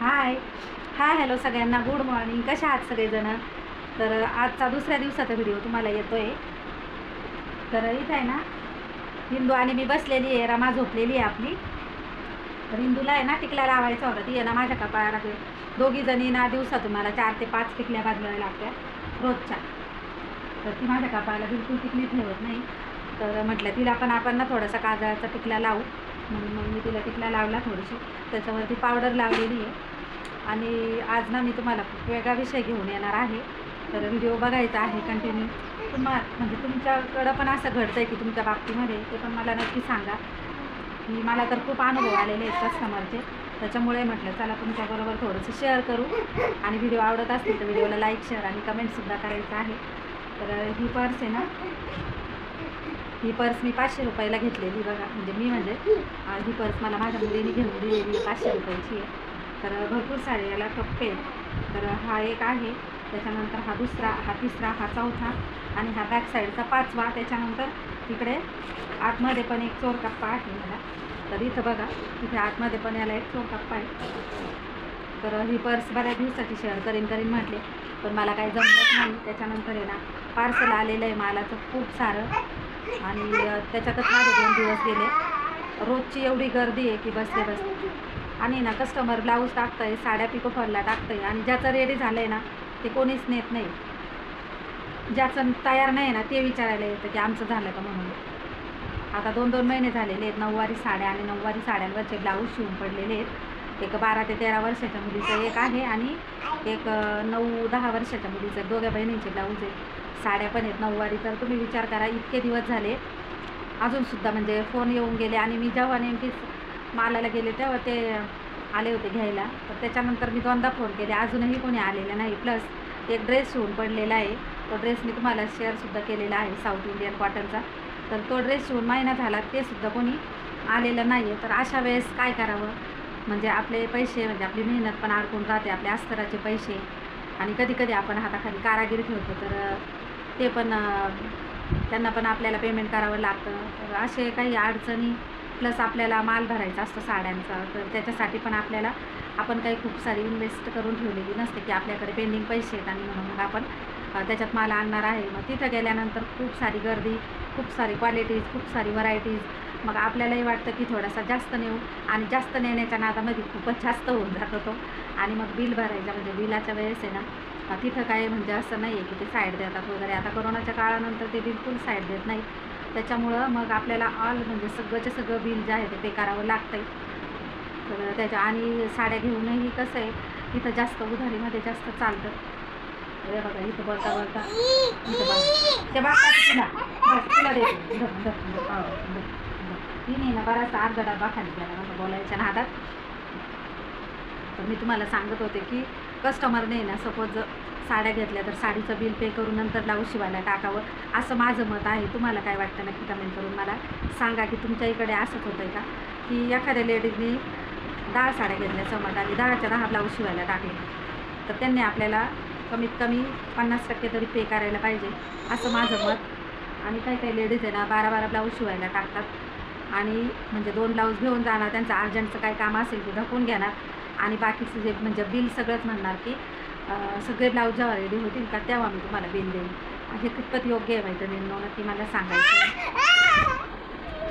हाय hi hello सगळ्यांना. Good morning कशा आहात सगळेजणं? तर आजचा दुसऱ्या दिवसाचा व्हिडिओ तुम्हाला येतो आहे तर इथं आहे ना हिंदू आणि मी बसलेली आहे. रमा झोपलेली आहे आपली. तर हिंदूला आहे ना टिकल्या लावायचा होता. ती आहे ना माझ्या कपाळाला ते दोघी जणी ना दिवसातून मला चार ते पाच टिकल्या बाजूला लागत्या रोजच्या. तर ती माझ्या कपाळाला बिलकुल टिकली ठेवत नाही. तर म्हटलं तिला पण आपण ना थोडासा काजळाचा टिकला लावू. म्हणून मग मी तिला टिकला लावला थोडीशी त्याच्यावरती पावडर लावलेली आहे. आणि आज ना मी तुम्हाला वेगळा विषय घेऊन येणार आहे. तर व्हिडिओ बघायचा आहे कंटिन्यू तुम्हा म्हणजे तुमच्याकडं पण असं घडतं आहे की तुमच्या बाबतीमध्ये ते पण मला नक्की सांगा. की मला तर खूप अनुभव आलेले आहेत कस्टमरचे त्याच्यामुळे म्हटलं चला तुमच्याबरोबर थोडंसं शेअर करू. आणि व्हिडिओ आवडत असतील तर व्हिडिओला लाईक शेअर आणि कमेंटसुद्धा करायचं आहे. तर ही पर्स आहे ना. ही पर्स मी पाचशे रुपयाला घेतलेली बघा. म्हणजे मी म्हणजे ही पर्स मला माझ्या मुलीने घेऊन दिलेली आहे, पाचशे रुपयाची आहे. तर भरपूर सारे याला कप्पे तर हा एक आहे. त्याच्यानंतर हा दुसरा हा तिसरा हा चौथा आणि हा बॅक साईडचा पाचवा. त्याच्यानंतर तिकडे आतमध्ये पण एक चोर कप्पा आहे मला तर इथं बघा तिथे आतमध्ये पण याला एक चोर कप्पा आहे. तर ही पर्स बऱ्याच दिवसाची शेअर करीन करीन म्हटले पण मला काही जमत नाही. त्याच्यानंतर आहे ना पार्सल आलेलं आहे मालाचं. खूप सारं. आणि त्याच्यातच माझे दोन दिवस गेले. रोजची एवढी गर्दी आहे की बसले बसले. आणि ना कस्टमर ब्लाऊज टाकतंय साड्या पिकोफॉलला टाकतंय आणि ज्याचं रेडी झालं आहे ना ते कोणीच नेत नाही. ज्याचं तयार नाही ना ते विचारायला येतं की आमचं झालं का म्हणून. आता दोन दोन महिने झालेले आहेत नऊवारी साड्या आणि नऊवारी साड्यांवरचे ब्लाऊज शिवून पडलेले आहेत. एक बारा ते तेरा वर्षाच्या मुलीचं एक आहे आणि एक नऊ दहा वर्षाच्या मुलीचं दोघ्या बहिणींचे ब्लाऊज आहेत. साड्या पण आहेत नऊवारी. तर तुम्ही विचार करा इतके दिवस झाले. अजूनसुद्धा म्हणजे फोन येऊन गेले आणि मी जेव्हा नेमकी मालाला गेले तेव्हा ते आले होते घ्यायला. तर त्याच्यानंतर मी दोनदा फोन केले. अजूनही कोणी आलेलं नाही. प्लस एक ड्रेस शिवून पडलेला आहे. तो ड्रेस मी तुम्हाला शेअरसुद्धा केलेला आहे साऊथ इंडियन कॉटनचा तर तो ड्रेस शिवून महिना झाला ते सुद्धा कोणी आलेलं नाही आहे तर अशा वेळेस काय करावं? म्हणजे आपले पैसे म्हणजे आपली मेहनत पण अडकून राहते आपल्या अस्तराचे पैसे. आणि कधीकधी आपण हाताखाली कारागीर ठेवतो. तर ते पण त्यांना पण आपल्याला पेमेंट करावं लागतं. तर असे काही अडचणी प्लस आपल्याला माल भरायचा असतो साड्यांचा तर त्याच्यासाठी पण आपल्याला आपण काही खूप सारी इन्व्हेस्ट करून ठेवलेली नसते की आपल्याकडे पेंडिंग पैसे आहेत आणि म्हणून मग आपण त्याच्यात माल आणणार आहे. मग तिथं गेल्यानंतर खूप सारी गर्दी खूप सारी क्वालिटीज खूप सारी व्हरायटीज मग आपल्यालाही वाटतं की थोडासा जास्त नेऊ आणि जास्त नेण्याच्या नादामध्ये खूपच जास्त होऊन जातो तो आणि मग बिल भरायचा म्हणजे बिलाच्या वेळेस आहे ना तिथं काय म्हणजे असं नाही आहे की ते साईड देतात वगैरे. आता कोरोनाच्या काळानंतर ते बिलकुल साईड देत नाही त्याच्यामुळं मग आपल्याला ऑल म्हणजे सगळंचे सगळं बिल जे आहे ते पे करावं लागतं आहे तर त्याच्या आणि साड्या घेऊनही कसं आहे इथं जास्त उधारीमध्ये जास्त चालतं. अरे बघा इथं बोलता बोलता इथं बघा. ते बघा तिला बस देते. हो, ना बराचसा अर्धा डबा खाली गेला बघा बोलायच्या नादात. तर मी तुम्हाला सांगत होते की कस्टमरने ना सपोज साड्या घेतल्या तर साडीचं बिल पे करून नंतर लावू शिवायला टाकावं. असं माझं मत आहे. तुम्हाला काय वाटतं नक्की कमेंट करून मला सांगा की तुमच्या इकडे असंच होतं आहे का? की एखाद्या लेडीजनी दहा साड्या घेतल्या समज आणि दहाच्या दहा ब्लाऊज शिवायला टाकले तर त्यांनी आपल्याला कमीत कमी पन्नास टक्के तरी पे करायला पाहिजे असं माझं मत. आणि काही काही लेडीज आहे ना बारा बारा ब्लाऊज शिवायला टाकतात. आणि म्हणजे दोन ब्लाऊज घेऊन जाणार त्यांचं अर्जंटचं काही काम असेल ते ढकून घेणार. आणि बाकीचं जे म्हणजे बिल सगळंच म्हणणार की सगळे ब्लाऊज जेव्हा रेडी होतील का तेव्हा मी तुम्हाला बिल देईन. हे कितपत योग्य आहे मैत्रिणींनो नक्की मला सांगायचं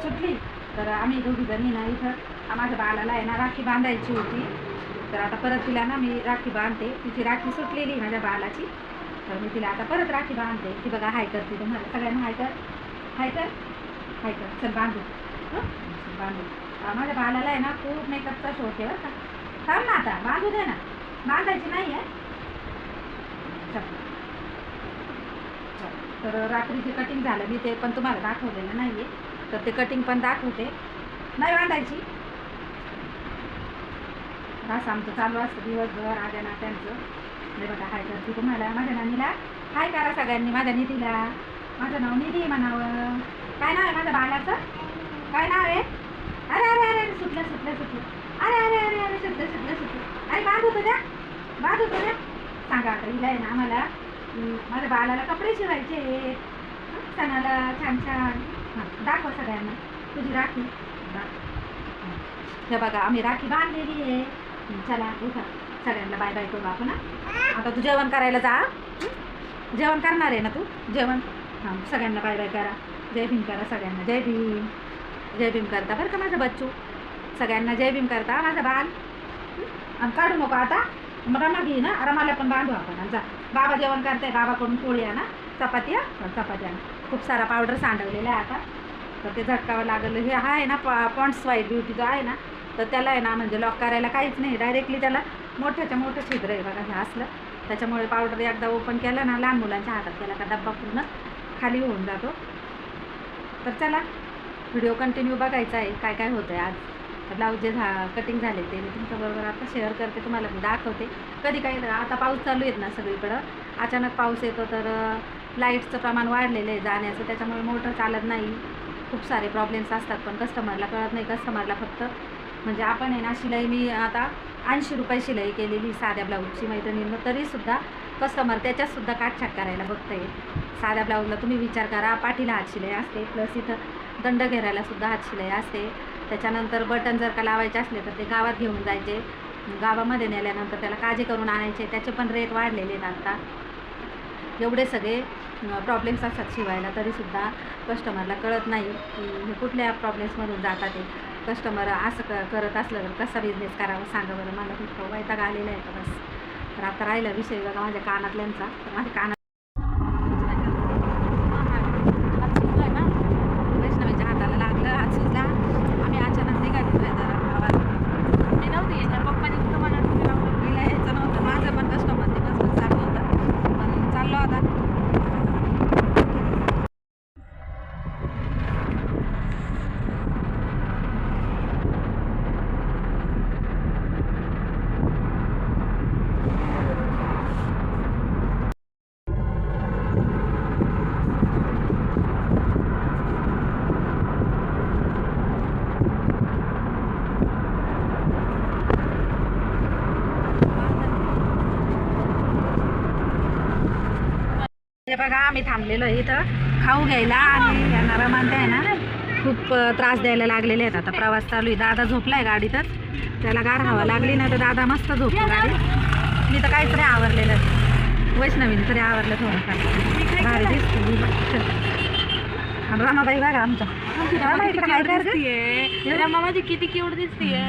सुटली? तर आम्ही दोघी जणी ना इथं माझ्या बाळाला आहे ना राखी बांधायची होती. तर आता परत तिला ना मी राखी बांधते. तिची राखी सुटलेली आहे माझ्या बाळाची. तर मी तिला आता परत राखी बांधते. ती बघा हाय करते. तुम्हाला सगळ्यांना हाय कर. हाय कर. हाय कर. चल बांधू. हं? बांधू. माझ्या बाळाला आहे ना खूप मेकअपचा शोक आहे बरं का. थांब ना आता बांधू दे ना. बांधायची नाही आहे. चल. चल. तर रात्रीचे कटिंग झालं मी ते पण तुम्हाला दाखवलेलं नाही आहे तर ते कटिंग पण दाखवते. नाही बांधायची. असं आमचं चालू असतं दिवसभर आद्या नात्यांचं. नाही बघा हाय करते तुम्हाला. माझ्या नानीला हाय करा सगळ्यांनी माझ्या निधीला. माझं नाव निधी आहे म्हणावं. काय नाव आहे माझ्या बाळाचं? काय नाव आहे? अरे अरे अरे अरे सुटलं सुटलं सुटलं. अरे अरे अरे अरे शब्द शब्द शब्द. अरे बाद होतं द्या बाद होतं द्या सांगा आता हिला आहे ना आम्हाला. माझ्या बाळाला कपडे शिवायचे सणाला छान छान. हां दाखव सगळ्यांना. तुझी राखी. हे बघा आम्ही राखी बांधलेली आहे. चला उठा. सगळ्यांना बाय बाय करू आपण आता तू जेवण करायला जा जेवण करणार आहे ना तू? जेवण? हां सगळ्यांना बाय बाय करा. जय भीम करा सगळ्यांना. जय भीम. जय भीम करता बरं का माझं बच्चू? सगळ्यांना जय भीम करता. माझा बाल. आणि काढू नको आता. मग रमा घे ना रमाला पण बांधू आपण. आणि जा. बाबा जेवण करताय बाबाकडून पोळी आहे ना चपाती हा? चपाती खूप सारा पावडर सांडवलेला आहे आता. तर ते झटकावं लागलं. हे हा आहे ना पॉन्ड्स वाईट ब्युटी जो आहे ना तर त्याला आहे ना म्हणजे लॉक करायला काहीच नाही. डायरेक्टली त्याला मोठ्याच्या मोठं छिद्र आहे बघा हे असलं. त्याच्यामुळे पावडर एकदा ओपन केलं ना लहान मुलांच्या हातात केला का डब्बा पूर्ण खाली होऊन जातो. तर चला व्हिडिओ कंटिन्यू बघायचा आहे. काय काय होतं आहे आज? ब्लाऊज जे झा कटिंग झाले ते मी तुमच्याबरोबर आता शेअर करते तुम्हाला दाखवते. कधी काही आता पाऊस चालू आहेत ना सगळीकडं. अचानक पाऊस येतो तर लाईटचं प्रमाण वाढलेलं आहे जाण्याचं त्याच्यामुळे मोटर चालत नाही. खूप सारे प्रॉब्लेम्स असतात पण कस्टमरला कळत नाही. कस्टमरला फक्त म्हणजे आपण आहे ना शिलाई मी आता ऐंशी रुपये शिलाई केलेली साध्या ब्लाऊजची मैत्रिणींना. तरीसुद्धा कस्टमर त्याच्यातसुद्धा काटछाट करायला बघताय. साध्या ब्लाऊजला तुम्ही विचार करा पाठीला हात शिलाई असते प्लस इथं दंड घेरायलासुद्धा हात शिलाई असते. त्याच्यानंतर बटन जर का लावायचे असले तर ते गावात घेऊन जायचे. गावामध्ये नेल्यानंतर त्याला काळजी करून आणायचे. त्याचे पण रेट वाढलेले आहेत आता. एवढे सगळे प्रॉब्लेम्स असतात शिवायला. तरीसुद्धा कस्टमरला कळत नाही की हे कुठल्या प्रॉब्लेम्समधून जातात ते कस्टमर असं क करत असलं तर कसा बिझनेस करावा? सांगा बरं. मला खूप वैताग आलेला आहे का बस. तर आता राहिला विषय बघा माझ्या कानातल्यांचा. तर माझ्या कानात वैष्णवीच्या हाताला लागलं हात सुजला आम्ही अचानक निघालेलो आहे जरा गावात मी नव्हती येणार पप्पाने कुठं मला ठेवलं लावलं. गेल्या यायचं नव्हतं माझं पण कस्टमर दिवसभर चालू होतं पण चाललो आता हे बघा आम्ही थांबलेलो आहे इथं. खाऊ घ्यायला आणि यांना रमानते आहे ना खूप त्रास द्यायला लागलेले आहेत. आता प्रवास चालू आहे. दादा झोपलाय गाडीतच. त्याला गार हवा लागली ना तर दादा मस्त झोपतो गाडी मी तर काहीच नाही आवरलेलं वैष्णवीने तरी आवरलं थोडंफार. भारी दिसते रमाबाई बघा आमचा. रमा माझी किती दिसतीये.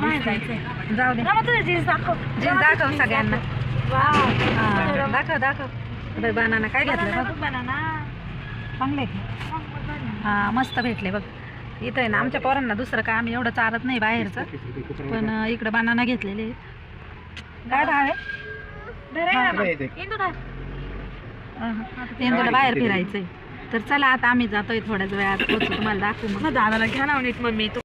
बाहेर दिसते. जाऊ दे. जीन्स दाखव. जीन्स दाखव सगळ्यांना. दाखव दाखव. बनाना काय घेतलं बघ. बनाना. चांगले. हा मस्त भेटले बघ. इथं आहे ना आमच्या पोरांना दुसरं काय आम्ही एवढं चारत नाही बाहेरचं. पण इकडं बनाना घेतलेले. काय भाव आहे? हा. तेंदूला बाहेर फिरायचंय. तर चला आता आम्ही जातोय थोड्याच वेळात. तुम्हाला दाखवू मग मग. दादाला घ्या ना नीट मम्मी. तू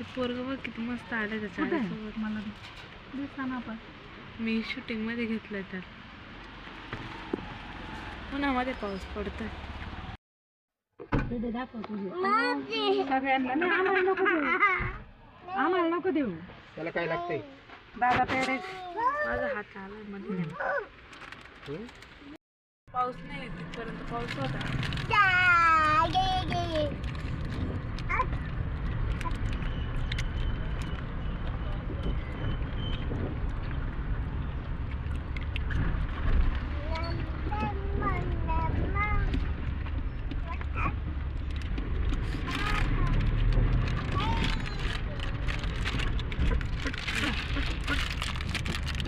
ते पोरग बघ किती मस्त आलं त्याच्या? आईसोबत. मला दिसताना पण मी शूटिंगमध्ये घेतलंय तर उन्हामध्ये पाऊस पडतोय. दाखव तुझे. सगळ्यांना नाही, आम्हाला नको देऊ. आम्हाला नको देऊ. त्याला काय लागतंय? दादा पेढे माझा हात आला मध्ये. पाऊस नाही तिथपर्यंत पाऊस होता.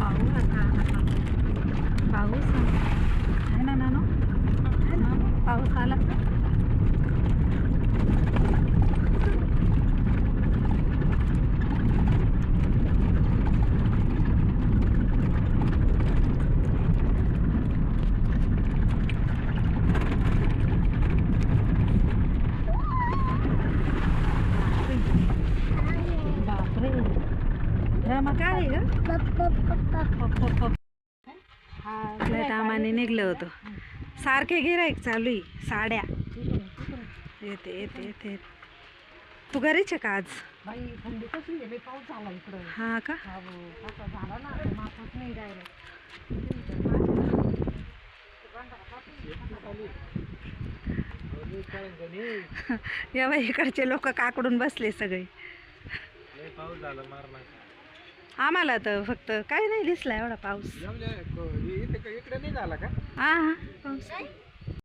पाऊस आता आला. पाऊस आहे ना नानो नानो, पाऊस आला बापरे रमा काय आहे ग? हा टामाने निघलं होतं. सारखे गिराईक चालू आहे. साड्या. येते येते येते. तू घरीच आहे का आज? बाई थंडी कशी आहे? बाई पाऊस झाला इकडं. हा का? हा या बाई इकडचे लोक काकडून बसले सगळे. पाऊस झाला मारणार आम्हाला तर फक्त काही नाही दिसला एवढा पाऊस. इकडे नाही झाला का? हा हा पाऊस.